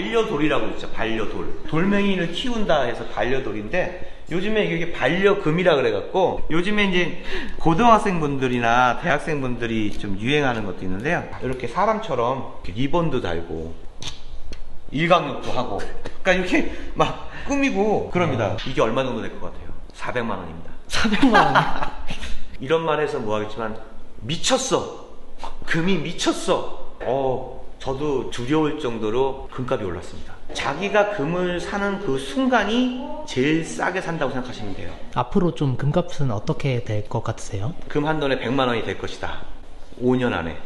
반려돌이라고 있죠. 반려돌. 돌멩이를 키운다 해서 반려돌인데 요즘에 이게 반려금이라 그래갖고 요즘에 이제 고등학생분들이나 대학생분들이 좀 유행하는 것도 있는데요. 이렇게 사람처럼 리본도 달고 일광욕도 하고 그러니까 이렇게 막 꾸미고 그럽니다. 이게 얼마 정도 될 것 같아요? 400만 원입니다. 400만 원. 이런 말 해서 뭐하겠지만 미쳤어 금이 미쳤어 어 저도 두려울 정도로 금값이 올랐습니다. 자기가 금을 사는 그 순간이 제일 싸게 산다고 생각하시면 돼요. 앞으로 좀 금값은 어떻게 될 것 같으세요? 금 한 돈에 100만 원이 될 것이다. 5년 안에.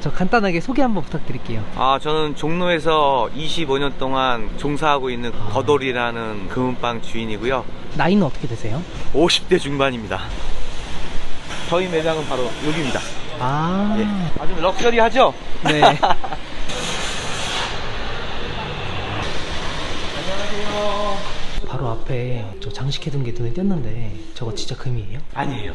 저 간단하게 소개 한번 부탁드릴게요. 아 저는 종로에서 25년 동안 종사하고 있는 거돌이라는 금은방 주인이고요. 나이는 어떻게 되세요? 50대 중반입니다 저희 매장은 바로 여기입니다 아, 예. 아주 럭셔리하죠? 네. 안녕하세요 바로 앞에 저 장식해둔 게 눈에 띄었는데 저거 진짜 금이에요? 아니에요.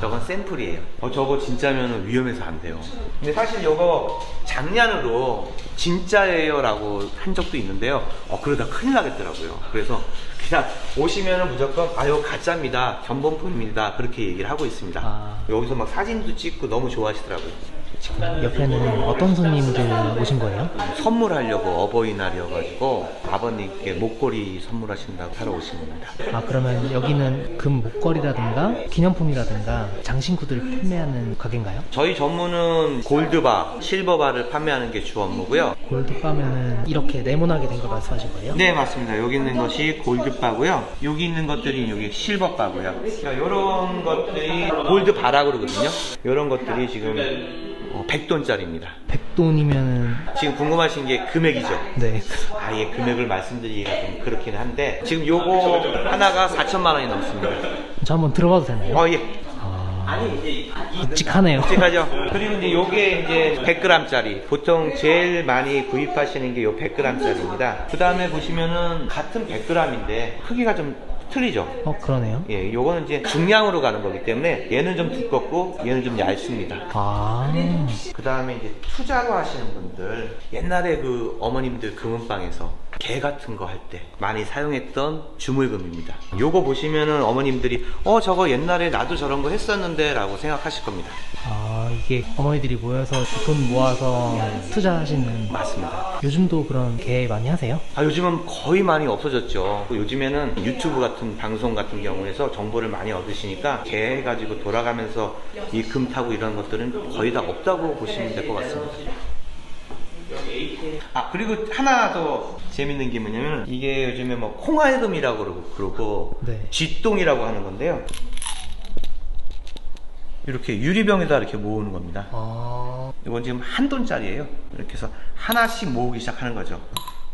저건 샘플이에요. 어, 저거 진짜면 위험해서 안 돼요. 근데 사실 이거 장난으로 진짜예요라고 한 적도 있는데요. 어, 그러다 큰일 나겠더라고요. 그래서 그냥 오시면은 무조건 아유 가짜입니다. 견본품입니다. 그렇게 얘기를 하고 있습니다. 아. 여기서 막 사진도 찍고 너무 좋아하시더라고요. 지금 옆에는 어떤 손님들 오신 거예요? 선물하려고 어버이날이어가지고 아버님께 목걸이 선물하신다고 사러 오신 겁니다. 아 그러면 여기는 금 목걸이라든가 기념품이라든가 장신구들 판매하는 가게인가요? 저희 전문은 골드바, 실버바를 판매하는 게 주 업무고요. 골드바면은 이렇게 네모나게 된 걸 말씀하신 거예요? 네 맞습니다. 여기 있는 것이 골드바고요. 여기 있는 것들이 여기 실버바고요. 그러니까 이런 것들이 골드바라 그러거든요. 이런 것들이 지금 어, 100돈짜리입니다. 백돈이면은 지금 궁금하신 게 금액이죠. 네. 아예 금액을 말씀드리기가 좀 그렇긴 한데 지금 요거 하나가 4천만 원이 넘습니다. 저 한번 들어봐도 되나요? 어 예. 아, 아니 이제 이- 묵직하네요. 묵직하죠. 그리고 이제 요게 이제 100g짜리. 보통 제일 많이 구입하시는 게 요 100g짜리입니다. 그 다음에 보시면은 같은 100g인데 크기가 좀 틀리죠. 어 그러네요. 예, 요거는 이제 중량으로 가는 거기 때문에 얘는 좀 두껍고 얘는 좀 얇습니다. 아, 그 다음에 이제 투자로 하시는 분들 옛날에 그 어머님들 금은방에서 개 같은 거 할 때 많이 사용했던 주물금입니다. 요거 보시면은 어머님들이 어 저거 옛날에 나도 저런 거 했었는데 라고 생각하실 겁니다. 아 이게 어머니들이 모여서 돈 모아서 투자하시는. 맞습니다. 요즘도 그런 개 많이 하세요? 아, 요즘은 거의 많이 없어졌죠. 요즘에는 유튜브 같은 방송 같은 경우에서 정보를 많이 얻으시니까 개 가지고 돌아가면서 이 금 타고 이런 것들은 거의 다 없다고 보시면 될 것 같습니다. 아 그리고 하나 더 재밌는 게 뭐냐면 이게 요즘에 뭐 콩알금이라고 그러고 그러고 네. 쥐똥이라고 하는 건데요. 이렇게 유리병에다 이렇게 모으는 겁니다. 아, 이건 지금 한 돈짜리예요. 이렇게 해서 하나씩 모으기 시작하는 거죠.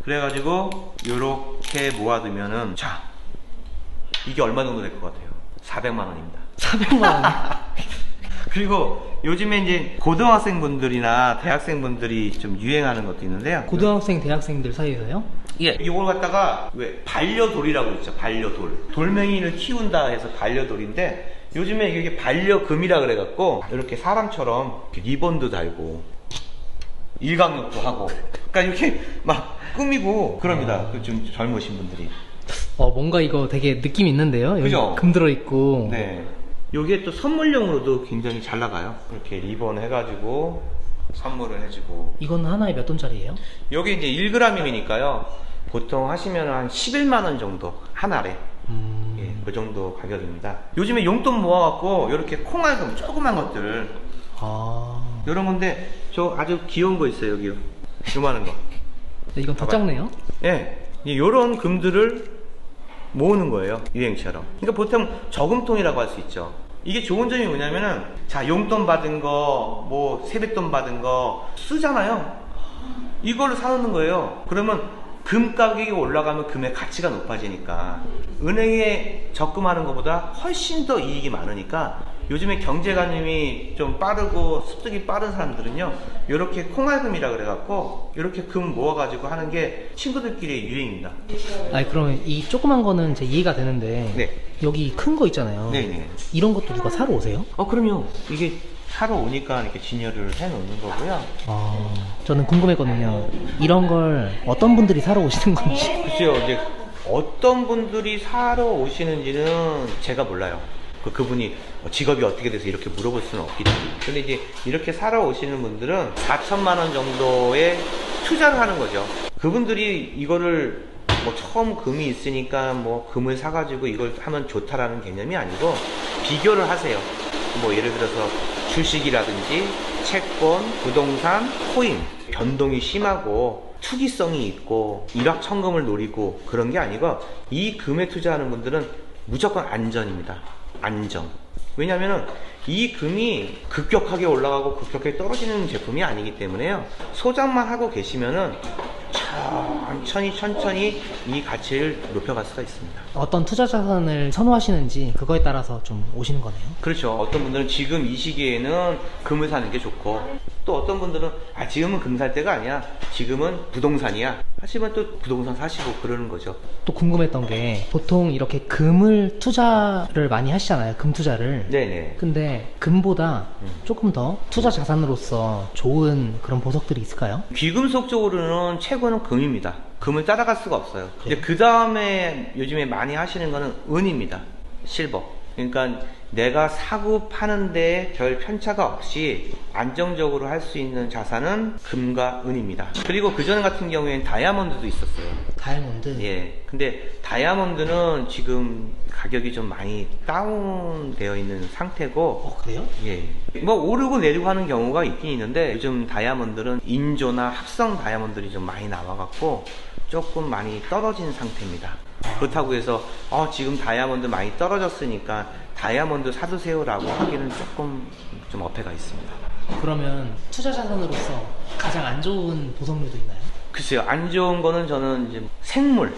그래가지고 이렇게 모아두면은 자 이게 얼마 정도 될 것 같아요? 400만 원입니다. 400만 원. 그리고 요즘에 이제 고등학생분들이나 대학생분들이 좀 유행하는 것도 있는데요. 고등학생, 대학생들 사이에서요? 예, 이걸 갖다가 왜 반려돌이라고 있죠. 반려돌. 돌멩이를 키운다 해서 반려돌인데 요즘에 이게 반려금이라 그래갖고 이렇게 사람처럼 이렇게 리본도 달고 일광욕도 하고 그러니까 이렇게 막 꾸미고 그럽니다. 그좀 젊으신 분들이. 어 뭔가 이거 되게 느낌 있는데요? 그죠? 금 들어 있고. 네. 요게 또 선물용으로도 굉장히 잘 나가요. 이렇게 리본 해가지고 선물을 해주고. 이건 하나에 몇 돈짜리예요? 여기 이제 1g이니까요. 보통 하시면 한 11만원 정도 하나래. 음, 예, 그 정도 가격입니다. 요즘에 용돈 모아갖고 이렇게 콩알금 조그만 것들 아, 이런 건데 저 아주 귀여운 거 있어요 여기요. 요만한 거. 이건 더 봐봐요. 작네요? 예, 이런 금들을 모으는 거예요 유행처럼. 그러니까 보통 저금통이라고 할 수 있죠. 이게 좋은 점이 뭐냐면은 자 용돈 받은 거, 뭐 세뱃돈 받은 거 쓰잖아요. 이걸로 사놓는 거예요. 그러면 금 가격이 올라가면 금의 가치가 높아지니까 은행에 적금하는 것보다 훨씬 더 이익이 많으니까 요즘에 경제관념이 좀 빠르고 습득이 빠른 사람들은요 이렇게 콩알금이라 그래갖고 이렇게 금 모아가지고 하는 게 친구들끼리의 유행입니다. 아니 그러면 이 조그만 거는 제 이해가 되는데 네. 여기 큰 거 있잖아요. 네네. 이런 것도 누가 사러 오세요? 어 그럼요. 이게 사러 오니까 이렇게 진열을 해 놓는 거고요. 어, 저는 궁금했거든요. 이런 걸 어떤 분들이 사러 오시는 건지. 글쎄요, 이제 어떤 분들이 사러 오시는지는 제가 몰라요. 그, 그분이 직업이 어떻게 돼서 이렇게 물어볼 수는 없기 때문에. 근데 이제 이렇게 사러 오시는 분들은 4천만 원 정도의 투자를 하는 거죠. 그분들이 이거를 뭐 처음 금이 있으니까 뭐 금을 사가지고 이걸 하면 좋다라는 개념이 아니고 비교를 하세요. 뭐 예를 들어서 주식이라든지 채권, 부동산, 코인 변동이 심하고 투기성이 있고 일확천금을 노리고 그런 게 아니고 이 금에 투자하는 분들은 무조건 안전입니다. 안정. 왜냐면은 이 금이 급격하게 올라가고 급격하게 떨어지는 제품이 아니기 때문에요. 소장만 하고 계시면은 천천히 천천히 이 가치를 높여갈 수가 있습니다. 어떤 투자 자산을 선호하시는지 그거에 따라서 좀 오시는 거네요. 그렇죠. 어떤 분들은 지금 이 시기에는 금을 사는 게 좋고 또 어떤 분들은 아 지금은 금살 때가 아니야. 지금은 부동산이야. 하시면 또 부동산 사시고 그러는 거죠. 또 궁금했던 게 보통 이렇게 금을 투자를 많이 하시잖아요. 금 투자를. 네네. 근데 금보다 조금 더 투자 자산으로서 좋은 그런 보석들이 있을까요? 귀금속 쪽으로는 최고는 금입니다. 금을 따라갈 수가 없어요. 이제 그 다음에 요즘에 많이 하시는 거는 은입니다. 실버. 그러니까 내가 사고 파는데 별 편차가 없이 안정적으로 할 수 있는 자산은 금과 은입니다. 그리고 그전 같은 경우에는 다이아몬드도 있었어요. 다이아몬드. 예. 근데 다이아몬드는 지금 가격이 좀 많이 다운되어 있는 상태고 어 그래요? 예. 뭐 오르고 내리고 하는 경우가 있긴 있는데 요즘 다이아몬드는 인조나 합성 다이아몬드들이 좀 많이 나와갖고 조금 많이 떨어진 상태입니다. 그렇다고 해서 어, 지금 다이아몬드 많이 떨어졌으니까 다이아몬드 사두세요라고 하기는 조금 좀 어폐가 있습니다. 그러면 투자 자산으로서 가장 안 좋은 보석류도 있나요? 글쎄요, 안 좋은 거는 저는 이제 생물.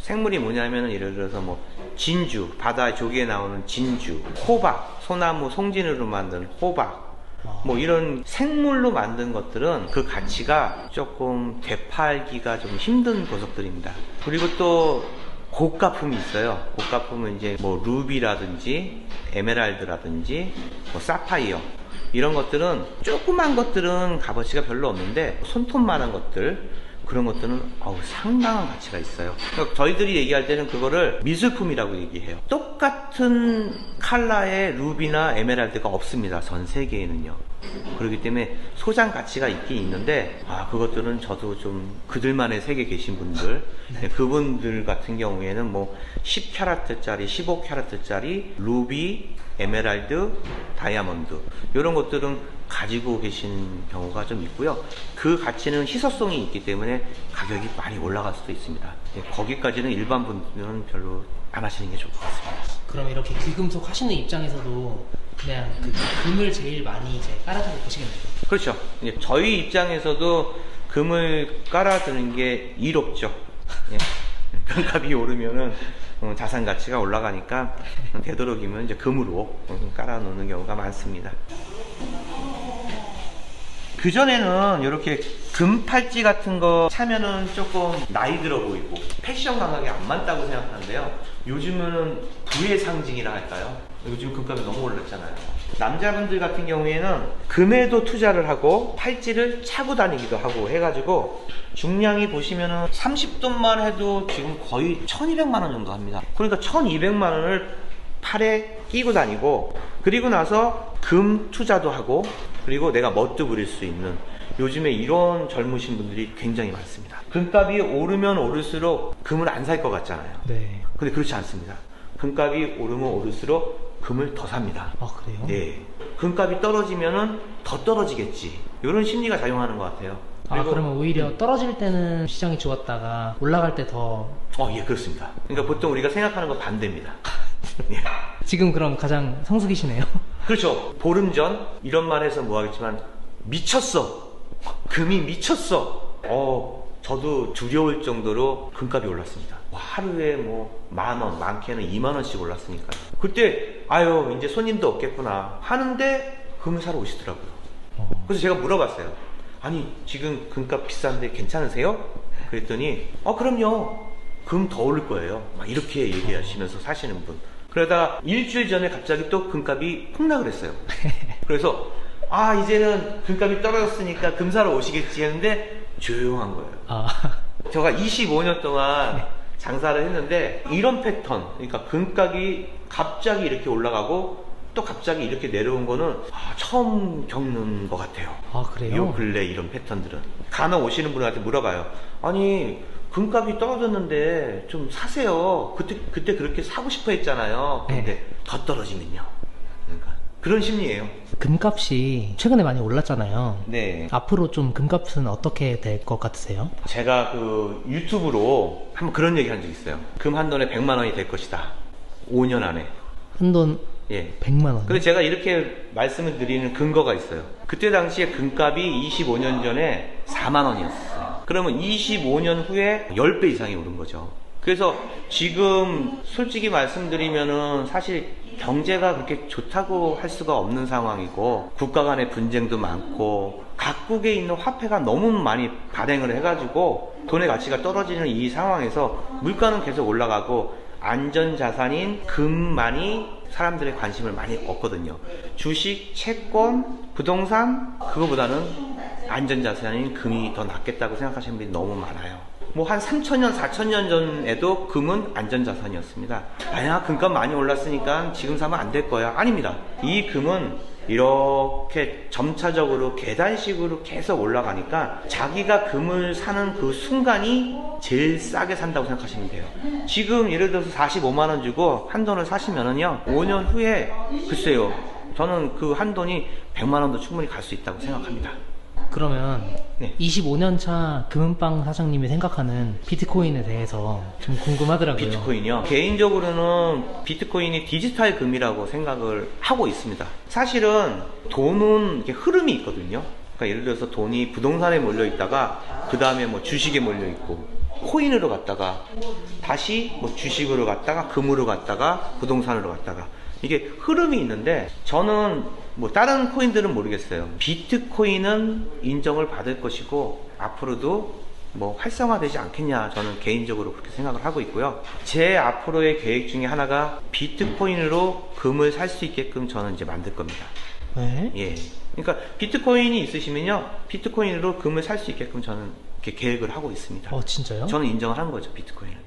생물이 뭐냐면은 예를 들어서 뭐 진주, 바다 조개에 나오는 진주, 호박, 소나무 송진으로 만든 호박, 뭐 이런 생물로 만든 것들은 그 가치가 조금 되팔기가 좀 힘든 보석들입니다. 그리고 또 고가품이 있어요. 고가품은 이제 뭐 루비라든지 에메랄드라든지 뭐 사파이어 이런 것들은 조그만 것들은 값어치가 별로 없는데 손톱만한 것들 그런 것들은 어우, 상당한 가치가 있어요. 그러니까 저희들이 얘기할 때는 그거를 미술품이라고 얘기해요. 똑같은 컬러의 루비나 에메랄드가 없습니다. 전 세계에는요. 그렇기 때문에 소장 가치가 있긴 있는데 아 그것들은 저도 좀 그들만의 세계 계신 분들 네, 그분들 같은 경우에는 뭐 10캐럿짜리 15캐럿짜리 루비 에메랄드 다이아몬드 이런 것들은 가지고 계신 경우가 좀 있고요 그 가치는 희소성이 있기 때문에 가격이 많이 올라갈 수도 있습니다 네, 거기까지는 일반 분들은 별로 안 하시는 게 좋을 것 같습니다 그럼 이렇게 귀금속 하시는 입장에서도 그냥 그 금을 제일 많이 이제 깔아주고 보시겠네요. 그렇죠. 이제 저희 입장에서도 금을 깔아두는 게 이롭죠. 예. 금값이 오르면은 어, 자산 가치가 올라가니까 되도록이면 이제 금으로 깔아놓는 경우가 많습니다. 그 전에는 이렇게 금 팔찌 같은 거 차면은 조금 나이 들어 보이고 패션 감각이 안 맞다고 생각하는데요. 요즘은 부의 상징이라 할까요? 요즘 금값이 너무 올랐잖아요. 남자분들 같은 경우에는 금에도 투자를 하고 팔찌를 차고 다니기도 하고 해가지고 중량이 보시면은 30돈만 해도 지금 거의 1200만 원 정도 합니다. 그러니까 1200만 원을 팔에 끼고 다니고 그리고 나서 금 투자도 하고 그리고 내가 멋도 부릴 수 있는 요즘에 이런 젊으신 분들이 굉장히 많습니다. 금값이 오르면 오를수록 금을 안 살 것 같잖아요. 네. 근데 그렇지 않습니다. 금값이 오르면 오를수록 금을 더 삽니다. 아 그래요? 네. 금값이 떨어지면은 더 떨어지겠지. 이런 심리가 작용하는 것 같아요. 아 그러면 오히려 떨어질 때는 시장이 좋았다가 올라갈 때 더 어, 예, 그렇습니다. 그러니까 보통 우리가 생각하는 건 반대입니다. 예. 지금 그럼 가장 성수기시네요. 그렇죠. 보름 전 이런 말 해서 뭐 하겠지만 미쳤어. 금이 미쳤어. 어, 저도 두려울 정도로 금값이 올랐습니다. 뭐 하루에 뭐 만 원, 많게는 2만 원씩 올랐으니까요. 그때 아유 이제 손님도 없겠구나 하는데 금을 사러 오시더라고요. 그래서 제가 물어봤어요. 아니 지금 금값 비싼데 괜찮으세요? 그랬더니 어 그럼요. 금 더 오를 거예요. 막 이렇게 얘기하시면서 사시는 분. 그러다가 일주일 전에 갑자기 또 금값이 폭락을 했어요. 그래서 아 이제는 금값이 떨어졌으니까 금사로 오시겠지 했는데 조용한 거예요. 아, 제가 25년 동안 장사를 했는데 이런 패턴, 그러니까 금값이 갑자기 이렇게 올라가고 또 갑자기 이렇게 내려온 거는 아, 처음 겪는 것 같아요. 아 그래요? 요 근래 이런 패턴들은 간혹 오시는 분한테 물어봐요. 아니 금값이 떨어졌는데 좀 사세요. 그때 그때 그렇게 사고 싶어 했잖아요. 근데 네. 더 떨어지면요. 그러니까 그런 심리예요. 금값이 최근에 많이 올랐잖아요. 네. 앞으로 좀 금값은 어떻게 될 것 같으세요? 제가 그 유튜브로 한번 그런 얘기 한 적 있어요. 금 한 돈에 100만 원이 될 것이다. 5년 안에. 한돈 예. 100만 원. 근데 제가 이렇게 말씀을 드리는 근거가 있어요. 그때 당시에 금값이 25년 전에 4만 원이었어요. 그러면 25년 후에 10배 이상이 오른 거죠. 그래서 지금 솔직히 말씀드리면은 사실 경제가 그렇게 좋다고 할 수가 없는 상황이고 국가 간의 분쟁도 많고 각국에 있는 화폐가 너무 많이 발행을 해가지고 돈의 가치가 떨어지는 이 상황에서 물가는 계속 올라가고 안전 자산인 금만이 사람들의 관심을 많이 얻거든요. 주식, 채권, 부동산 그거보다는 안전 자산인 금이 더 낫겠다고 생각하시는 분이 너무 많아요. 뭐 한 3천년, 4천년 전에도 금은 안전 자산이었습니다. 아야 금값 많이 올랐으니까 지금 사면 안 될 거야. 아닙니다. 이 금은 이렇게 점차적으로 계단식으로 계속 올라가니까 자기가 금을 사는 그 순간이 제일 싸게 산다고 생각하시면 돼요. 지금 예를 들어서 45만 원 주고 한 돈을 사시면은요, 5년 후에 글쎄요, 저는 그 한 돈이 100만 원도 충분히 갈 수 있다고 생각합니다. 그러면 네. 25년 차 금은빵 사장님이 생각하는 비트코인에 대해서 좀 궁금하더라고요. 비트코인이요. 개인적으로는 비트코인이 디지털 금이라고 생각을 하고 있습니다. 사실은 돈은 흐름이 있거든요. 그러니까 예를 들어서 돈이 부동산에 몰려 있다가 그 다음에 뭐 주식에 몰려 있고 코인으로 갔다가 다시 뭐 주식으로 갔다가 금으로 갔다가 부동산으로 갔다가 이게 흐름이 있는데 저는 뭐 다른 코인들은 모르겠어요. 비트코인은 인정을 받을 것이고 앞으로도 뭐 활성화되지 않겠냐 저는 개인적으로 그렇게 생각을 하고 있고요. 제 앞으로의 계획 중에 하나가 비트코인으로 금을 살 수 있게끔 저는 이제 만들 겁니다. 네? 예. 그러니까 비트코인이 있으시면요. 비트코인으로 금을 살 수 있게끔 저는 이렇게 계획을 하고 있습니다. 어 진짜요? 저는 인정을 한 거죠, 비트코인을.